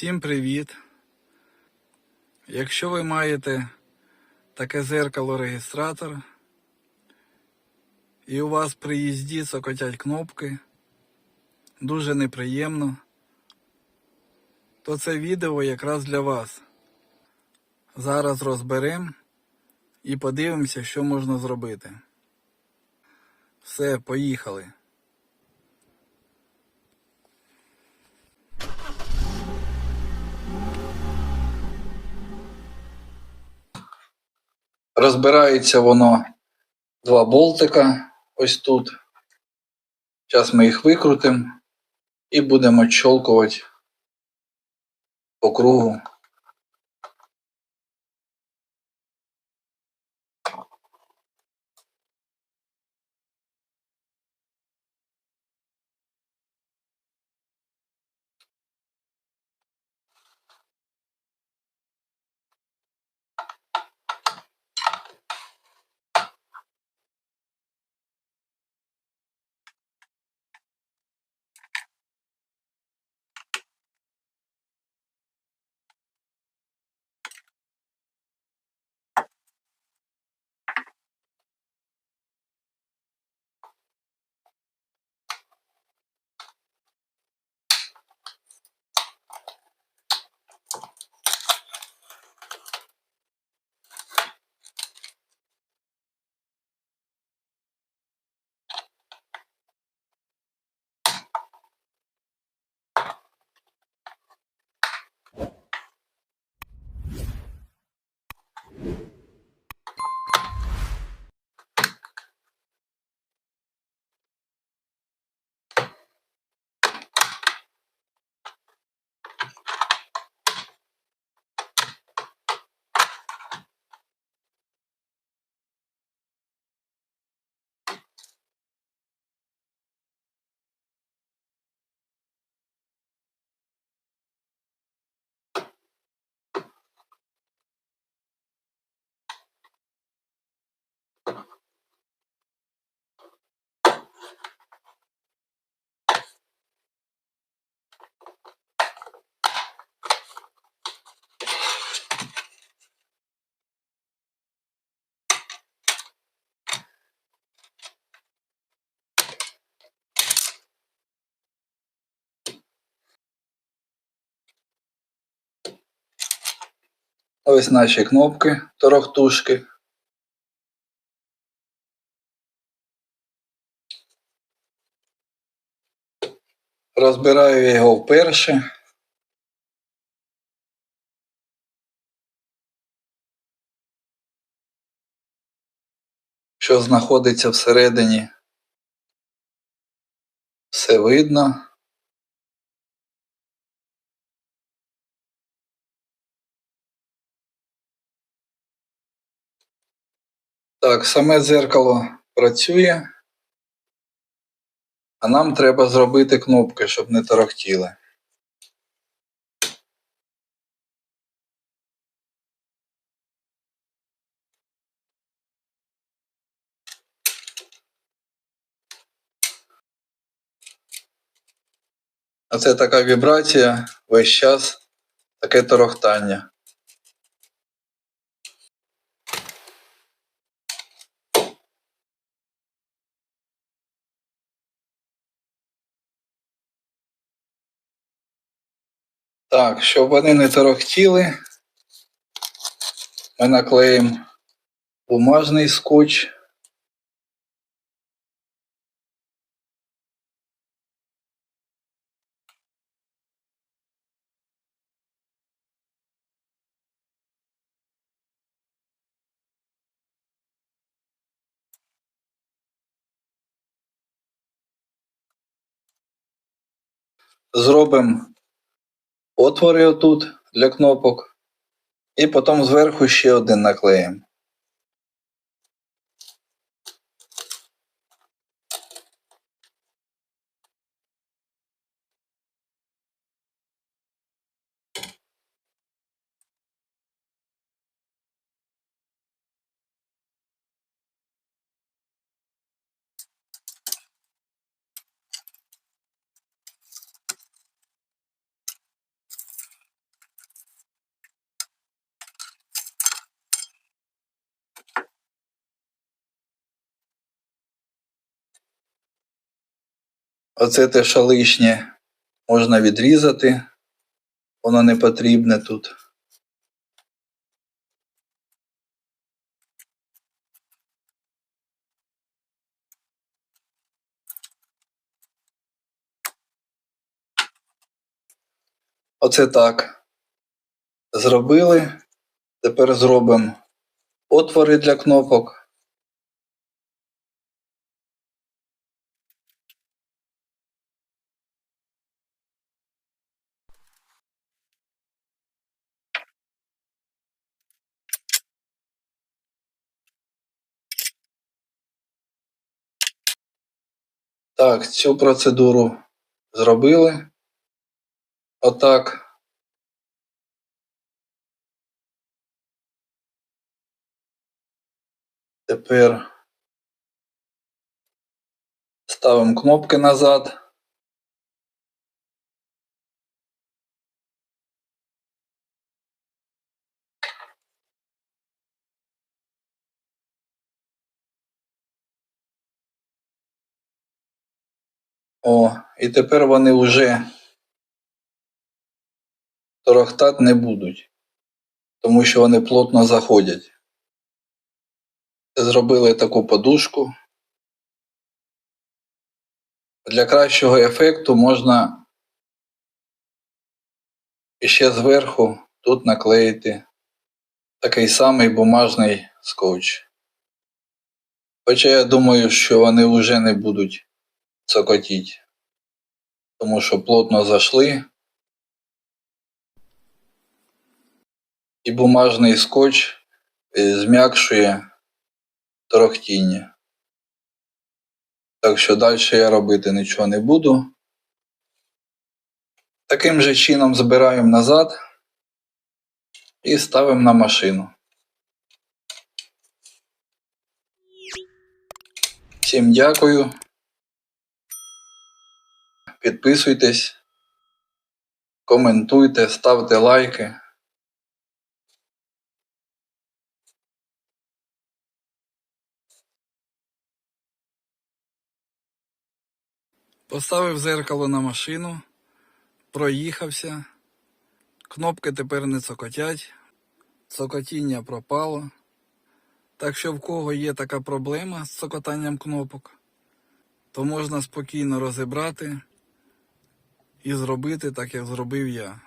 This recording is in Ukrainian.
Всім привіт! Якщо ви маєте таке зеркало-реєстратор і у вас при їзді цокотять кнопки, дуже неприємно, то це відео якраз для вас. Зараз розберемо і подивимося, що можна зробити. Все, поїхали. Розбирається воно два болтика ось тут. Зараз ми їх викрутимо і будемо чолкувати по кругу. Ось наші кнопки торохтушки. Розбираю його вперше. Що знаходиться всередині. Все видно. Так, саме дзеркало працює. А нам треба зробити кнопки, щоб не торохтіли. А це така вібрація весь час, таке торохтання. Так, щоб вони не торохтіли, ми наклеїмо бумажний скотч. Зробимо отвори отут для кнопок. І потім зверху ще один наклеїмо. Оце те, що лишнє можна відрізати. Воно не потрібне тут. Оце так. Зробили. Тепер зробимо отвори для кнопок. Так, цю процедуру зробили. Отак. Тепер ставимо кнопки назад. О, і тепер вони вже торохтати не будуть, тому що вони плотно заходять. Зробили таку подушку. Для кращого ефекту можна ще зверху тут наклеїти такий самий бумажний скотч. Хоча я думаю, що вони вже не будуть цокотіть, тому що плотно зайшли. І бумажний скотч е, зм'якшує торохтіння. Так що далі я робити нічого не буду. Таким же чином збираємо назад і ставимо на машину. Всім дякую. Підписуйтесь, коментуйте, ставте лайки. Поставив зеркало на машину, проїхався. Кнопки тепер не цокотять, цокотіння пропало. Так що в кого є така проблема з цокотанням кнопок, то можна спокійно розібрати і зробити так, як зробив я.